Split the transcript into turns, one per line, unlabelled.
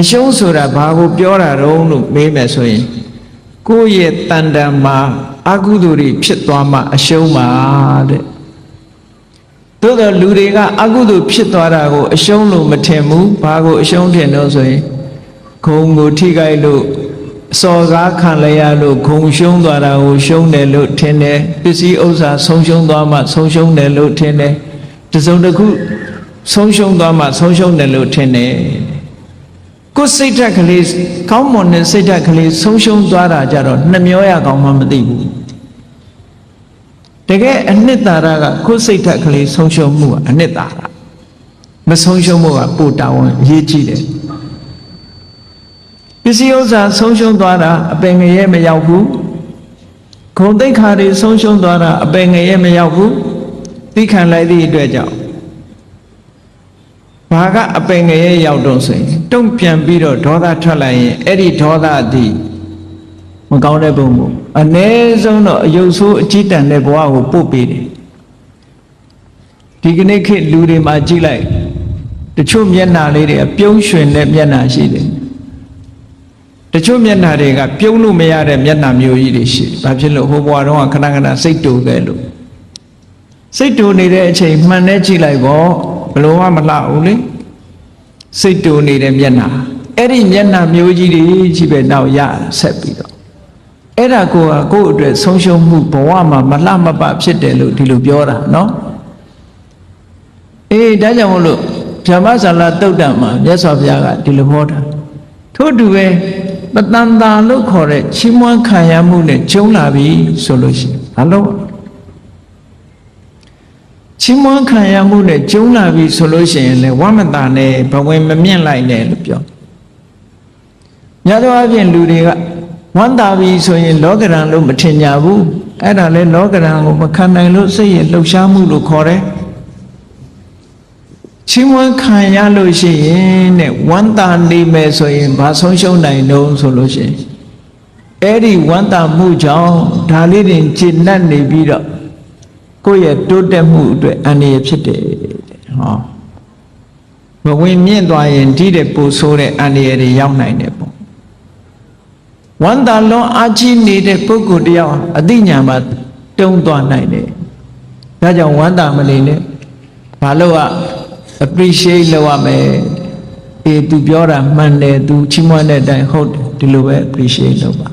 အရှုံးဆိုတာဘာကိုပြောတာတုံးလို့မေးမယ်ဆိုရင်ကိုယ့်ရဲ့တန်တန်မှာအကုသိုလ်တွေဖြစ်သွားမှအရှုံးပါတဲ့သို့တော့လူတွေကအကုသိုလ်ဖြစ်သွားတာကိုအရှုံးလို့မထင်ဘူးဘာကိုအရှုံးထင်တော့ဆိုရင်ခုံကိုထိခိုက်လို့အစော်ကားခံလိုက်ရလို့ခုံရှုံးသွားတာကိုရှုံးတယ်လို့ထင်တယ်ပစ္စည်းဥစ္စာဆုံးရှုံးသွားမှဆုံးရှုံးတယ်လို့ထင်တယ်တစုံတစ်ခုဆုံးရှုံးသွားမှဆုံးရှုံးတယ်လို့ထင်တယ် ကိုယ်စိတ်ဓာတ်ကလေးကောင်းမွန်တဲ့စိတ်ဓာတ်ကလေးဆုံးရှုံးသွားတာကြတော့နှမျောရကောင်းမှမသိဘူးတကယ်အနှစ်သာရကကိုယ်စိတ်ဓာတ်ကလေးဆုံးရှုံးမှုကအနှစ်သာရမဆုံးရှုံးမှုကပိုတာဝန်အရေးကြီးတယ်ပစ္စည်းဥစ္စာဆုံးရှုံးသွားတာအပင်ငရဲမရောက်ဘူးဂုံတိတ်ခါတွေဆုံးရှုံးသွားတာအပင်ငရဲမရောက်ဘူးသိခံလိုက်သည့်အတွက်ကြောင့် ဘာကအပင်ငရဲရောက်တော့ဆိုရင်တုံ့ပြန်ပြီးတော့ဒေါသထွက်လိုက်ရင်အဲ့ဒီဒေါသသည်မကောင်းတဲ့ပုံကိုအ ਨੇ ဆုံးတော့အယုတ်ဆိုးအကြည့်တန်တဲ့ဘဝကိုပို့ပေးတယ်ဒီကနေ့ခေတ်လူတွေမှာကြည့်လိုက်တချို့မျက်နှာလေးတွေကပြုံးရွှင်တဲ့မျက်နှာရှိတယ်တချို့မျက်နှာတွေကပြုံးလို့မရတဲ့မျက်နှာမျိုးကြီးတွေရှိတယ်ဘာဖြစ်လို့ဟိုဘဝတုန်းကခဏခဏစိတ်တူခဲ့လို့စိတ်တူနေတဲ့အချိန်မှန်နဲ့ကြည့်လိုက်ပေါ့ ဘယ်လိုမှမလှဘူးလေစိတ်တူနေတဲ့မျက်နှာအဲ့ဒီမျက်နှာမျိုးကြီးတွေကြီးပဲနောက်ရဆက်ပြီးတော့အဲ့ဒါကိုကကိုယ့်အတွက်ဆုံးရှုံးမှုဘဝမှာမလှမပဖြစ်တယ်လို့ဒီလိုပြောတာနော်အေးဒါကြောင့်မလို့ဓမ္မဇာလတုတ်တံမှာမြတ်စွာဘုရားကဒီလိုဟောတာထို့တူပဲပတန်တာလို့ခေါ်တဲ့ချီးမွမ်းခံရမှုနဲ့ကျုံလာပြီဆိုလို့ရှိရင်ဘာလို့ ချီးမွမ်းခံရမှုနဲ့ကျုံလာပြီဆိုလို့ရှိရင်လေဝမတာနဲ့ဘဝင်မမြင့်လိုက်နဲ့လို့ပြောများသောအားဖြင့်လူတွေကဝမ်းသာပြီဆိုရင် လောကရန်လို့မထင်ကြဘူးအဲ့ဒါလေလောကရန်ကိုမခံနိုင်လို့စိတ်ရဲ့လှုပ်ရှားမှုလို့ခေါ်တယ်ချင်းဝန်းခံရလို့ရှိရင်တဲ့ဝမ်းသာနေမယ်ဆိုရင်ဘာဆုံးရှုံးနိုင်တော့ဆိုလို့ရှိရင်အဲ့ဒီဝမ်းသာမှုကြောင့်ဒါလေးတွေကျင့်တတ်နေပြီးတော့ ကိုယ့်ရဲ့တိုးတက်မှုအတွက်အန္တရာယ်ဖြစ်တယ်တဲ့ဟောမဝင်မြင့်သွားရင်ဒီတဲ့ပူဆိုးတဲ့အန္တရာယ်တွေရောက်နိုင်တယ်ပေါ့ဝမ်းသာလွန်အားကြီးနေတဲ့ပုဂ္ဂိုလ်တယောက်အသိဉာဏ်မှာတုံးသွားနိုင်တယ်ဒါကြောင့်ဝမ်းသာမနေနဲ့ဘာလို့က appreciate လုပ်ရမယ်အေး तू ပြောတာမှန်တယ် तू ချီးမွမ်းတဲ့အတိုင်းဟုတ်တယ်ဒီလိုပဲ appreciate လုပ်ပါ